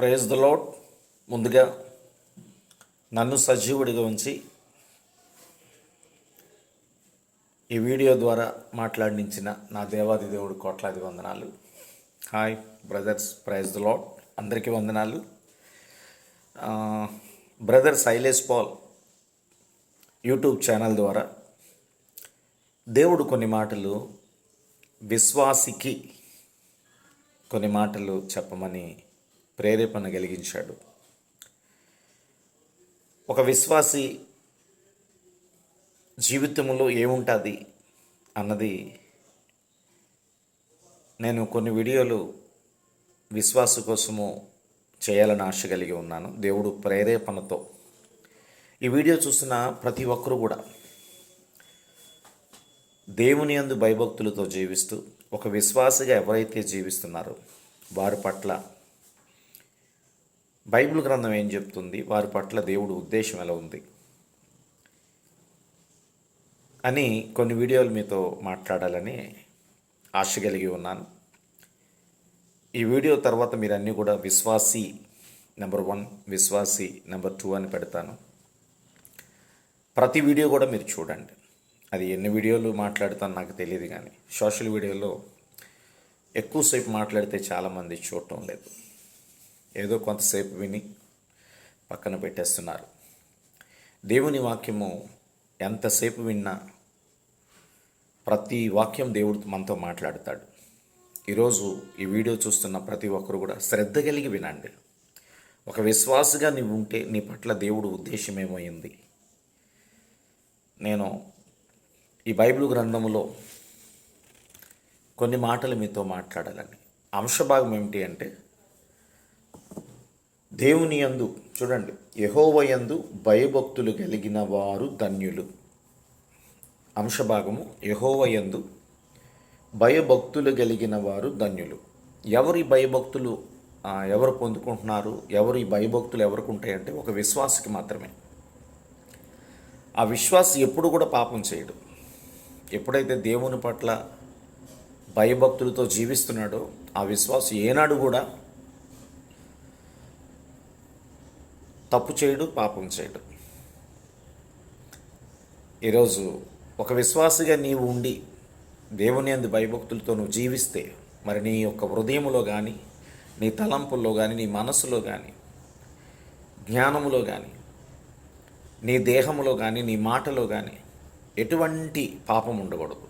Praise the lord ముందుగా నన్ను సజీవుడిగా ఉంచి ఈ వీడియో ద్వారా మాట్లాడించిన నా దేవాది దేవుడు కోట్లాది వందనాలు. Hi brothers praise the Lord అందరికీ వందనాలు. Brother Shailesh Paul YouTube channel ద్వారా దేవుడు కొన్ని మాటలు విశ్వాసికి కొన్ని మాటలు చెప్పమని ప్రేరేపణ కలిగించాడు. ఒక విశ్వాసి జీవితంలో ఏముంటుంది అన్నది నేను కొన్ని వీడియోలు విశ్వాస కోసము చేయాలని ఆశ కలిగి ఉన్నాను. దేవుడు ప్రేరేపణతో. ఈ వీడియో చూసిన ప్రతి ఒక్కరూ కూడా దేవుని అందు భయభక్తులతో జీవిస్తూ ఒక విశ్వాసగా ఎవరైతే జీవిస్తున్నారో వారి పట్ల బైబిల్ గ్రంథం ఏం చెప్తుంది? వారి పట్ల దేవుడు ఉద్దేశం ఎలా ఉంది? అని కొన్ని వీడియోలు మీతో మాట్లాడాలని ఆశ కలిగి ఉన్నాను. ఈ వీడియో తర్వాత మీరు అన్నీ కూడా విశ్వాసి నెంబర్ వన్ విశ్వాసి నెంబర్ టూ అని పెడతాను. ప్రతి వీడియో కూడా మీరు చూడండి. అది ఎన్ని వీడియోలు మాట్లాడతాను నాకు తెలియదు కానీ సోషల్ వీడియోలో ఎక్కువసేపు మాట్లాడితే చాలామంది చూడటం లేదు. ఏదో కొంతసేపు విని పక్కన పెట్టేస్తున్నారు. దేవుని వాక్యము ఎంతసేపు విన్నా ప్రతి వాక్యం దేవుడు మనతో మాట్లాడతాడు. ఈరోజు ఈ వీడియో చూస్తున్న ప్రతి ఒక్కరు కూడా శ్రద్ధ కలిగి వినండి. ఒక విశ్వాసగా నీవు ఉంటే నీ పట్ల దేవుడు ఉద్దేశం ఏమైంది? నేను ఈ బైబిల్ గ్రంథములో కొన్ని మాటలు మీతో మాట్లాడాలని. అంశభాగం ఏమిటి అంటే దేవుని యందు చూడండి యహోవయందు భయభక్తులు కలిగిన వారు ధన్యులు. అంశభాగము యహోవయందు భయభక్తులు కలిగిన వారు ధన్యులు. ఎవరి భయభక్తులు ఎవరు పొందుకుంటున్నారు ఎవరి భయభక్తులు ఎవరికి ఉంటాయంటే ఒక విశ్వాసకి మాత్రమే. ఆ విశ్వాసి ఎప్పుడు కూడా పాపం చేయడు. ఎప్పుడైతే దేవుని పట్ల భయభక్తులతో జీవిస్తున్నాడో ఆ విశ్వాసం ఏనాడు కూడా తప్పు చేయడు పాపం చేయడు. ఈరోజు ఒక విశ్వాసిగా నీవు ఉండి దేవుని అందు భయభక్తులతో నువ్వు జీవిస్తే మరి నీ యొక్క హృదయంలో కానీ నీ తలంపుల్లో కానీ నీ మనసులో కానీ జ్ఞానములో కానీ నీ దేహంలో కానీ నీ మాటలో కానీ ఎటువంటి పాపం ఉండకూడదు.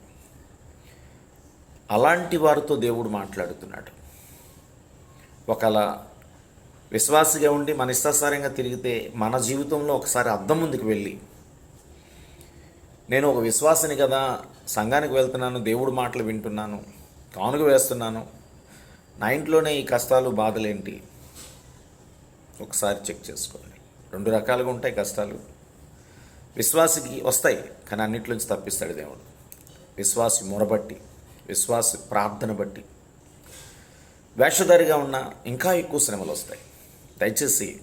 అలాంటి వారితో దేవుడు మాట్లాడుతున్నాడు. ఒకవేళ విశ్వాసిగా ఉండి మన ఇష్టాసారంగా తిరిగితే మన జీవితంలో ఒకసారి అద్దం ముందుకు వెళ్ళి నేను ఒక విశ్వాసిని కదా సంఘానికి వెళ్తున్నాను దేవుడు మాటలు వింటున్నాను కానుక వేస్తున్నాను నా ఇంట్లోనే ఈ కష్టాలు బాధలేంటి ఒకసారి చెక్ చేసుకోండి రెండు రకాలుగా ఉంటాయి కష్టాలు. విశ్వాసికి వస్తాయి కానీ అన్నింటిలోంచి తప్పిస్తాడు దేవుడు. విశ్వాసి మొరబట్టి విశ్వాసి ప్రార్థన బట్టి. వేషధారిగా ఉన్న ఇంకా ఎక్కువ శ్రమలు వస్తాయి. దయచేసి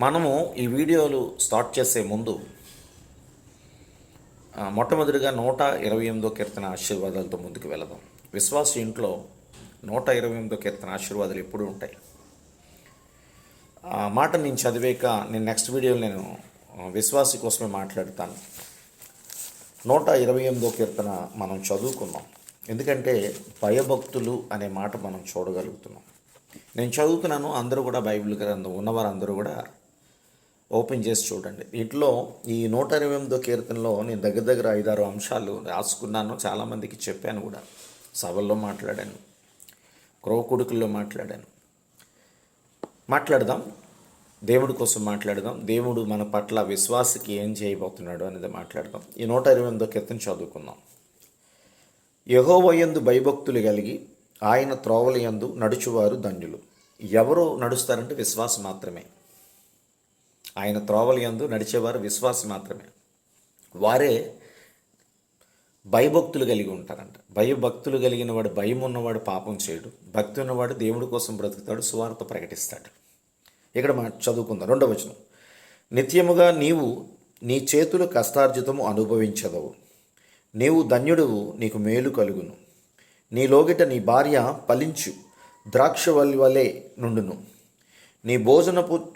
మనము ఈ వీడియోలు స్టార్ట్ చేసే ముందు మొట్టమొదటిగా నూట ఇరవై ఎనిమిదో కీర్తన ఆశీర్వాదాలతో ముందుకు వెళదాం. విశ్వాస ఇంట్లో నూట ఇరవై ఎనిమిదో కీర్తన ఆశీర్వాదాలు ఎప్పుడూ ఉంటాయి. ఆ మాట నేను చదివాక నేను నెక్స్ట్ వీడియోలో నేను విశ్వాసి కోసమే మాట్లాడతాను. నూట ఇరవై ఎనిమిదో కీర్తన మనం చదువుకున్నాం. ఎందుకంటే భయభక్తులు అనే మాట మనం చూడగలుగుతున్నాం. నేను చదువుతున్నాను అందరూ కూడా బైబిల్ గ్రంథం ఉన్నవారందరూ కూడా ఓపెన్ చేసి చూడండి. వీటిలో ఈ నూట ఇరవై ఎనిమిదో కీర్తనలో నేను దగ్గర దగ్గర ఐదారు అంశాలు రాసుకున్నాను చాలామందికి చెప్పాను కూడా. సభల్లో మాట్లాడాను క్రోకుడుకుల్లో మాట్లాడాను. మాట్లాడదాం దేవుడి కోసం మాట్లాడదాం దేవుడు మన పట్ల విశ్వాసకి ఏం చేయబోతున్నాడు అనేది మాట్లాడదాం. ఈ నూట ఇరవై ఎనిమిదో కీర్తన చదువుకుందాం. యహోవయందు భయభక్తులు కలిగి ఆయన త్రోవలయందు నడుచువారు ధన్యులు. ఎవరు నడుస్తారంటే విశ్వాసం మాత్రమే. ఆయన త్రోవలయందు నడిచేవారు విశ్వాసం మాత్రమే. వారే భయభక్తులు కలిగి ఉంటారంట. భయభక్తులు కలిగిన వాడు భయం ఉన్నవాడు పాపం చేయడు. భక్తి ఉన్నవాడు దేవుడి కోసం బ్రతుకుతాడు సువార్త ప్రకటిస్తాడు. ఇక్కడ మనం చదువుకుందాం. రెండవ వచనం. నిత్యముగా నీవు నీ చేతులు కష్టార్జితము అనుభవించదవు. నీవు ధన్యుడువు నీకు మేలు కలుగును. నీ లోగిట నీ భార్య ఫలించు. ద్రాక్షవల్లి వలె నుండును. నీ భోజనపు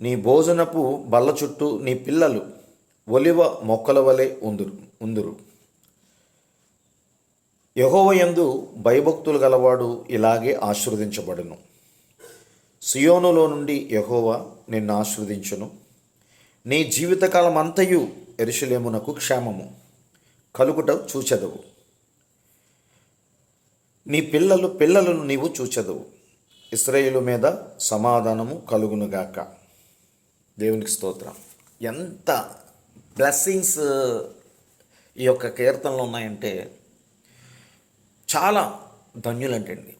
నీ భోజనపు బల్ల చుట్టూ నీ పిల్లలు ఒలివ మొక్కల వలె ఉందురు ఉందురు. యహోవయందు భయభక్తులు గలవాడు ఇలాగే ఆశీర్వదించబడును. సియోనులో నుండి యహోవ నిన్ను ఆశీర్వదించును. నీ జీవితకాలం అంతయు ఎరుషులేమునకు క్షేమము. కలుగుట చూచెదవు. నీ పిల్లలు పిల్లలను నీవు చూచెదవు. ఇస్రాయేలు మీద సమాధానము కలుగునుగాక. దేవునికి స్తోత్రం. ఎంత బ్లెస్సింగ్స్ ఈ యొక్క కీర్తనలు ఉన్నాయంటే చాలా ధన్యులంటండి.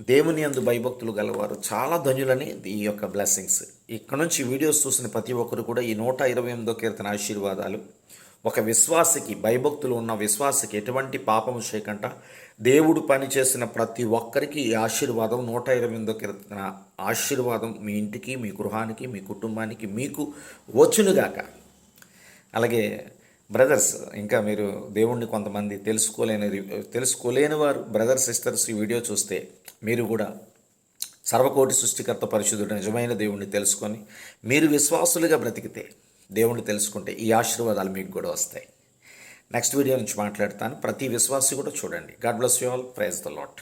దేవుని అందు భయభక్తులు గలవారు చాలా ధన్యులని ఈ యొక్క బ్లెస్సింగ్స్. ఇక్కడ నుంచి వీడియోస్ చూసిన ప్రతి ఒక్కరు కూడా ఈ నూట ఇరవై ఎనిమిదో కీర్తన ఆశీర్వాదాలు. ఒక విశ్వాసకి భయభక్తులు ఉన్న విశ్వాసకి ఎటువంటి పాపము చేయకుండా దేవుడు పని చేసిన ప్రతి ఒక్కరికి ఈ ఆశీర్వాదం నూట ఇరవై ఎనిమిదో కీర్తన ఆశీర్వాదం మీ ఇంటికి మీ గృహానికి మీ కుటుంబానికి మీకు వచ్చునుగాక. అలాగే బ్రదర్స్ ఇంకా మీరు దేవుణ్ణి కొంతమంది తెలుసుకోలేని తెలుసుకోలేని వారు బ్రదర్ సిస్టర్స్ ఈ వీడియో చూస్తే మీరు కూడా సర్వకోటి సృష్టికర్త పరిశుద్ధుడు నిజమైన దేవుణ్ణి తెలుసుకొని మీరు విశ్వాసులుగా బ్రతికితే దేవుణ్ణి తెలుసుకుంటే ఈ ఆశీర్వాదాలు మీకు కూడా వస్తాయి. నెక్స్ట్ వీడియో నుంచి మాట్లాడతాను. ప్రతి విశ్వాసి కూడా చూడండి. God bless you all praise the Lord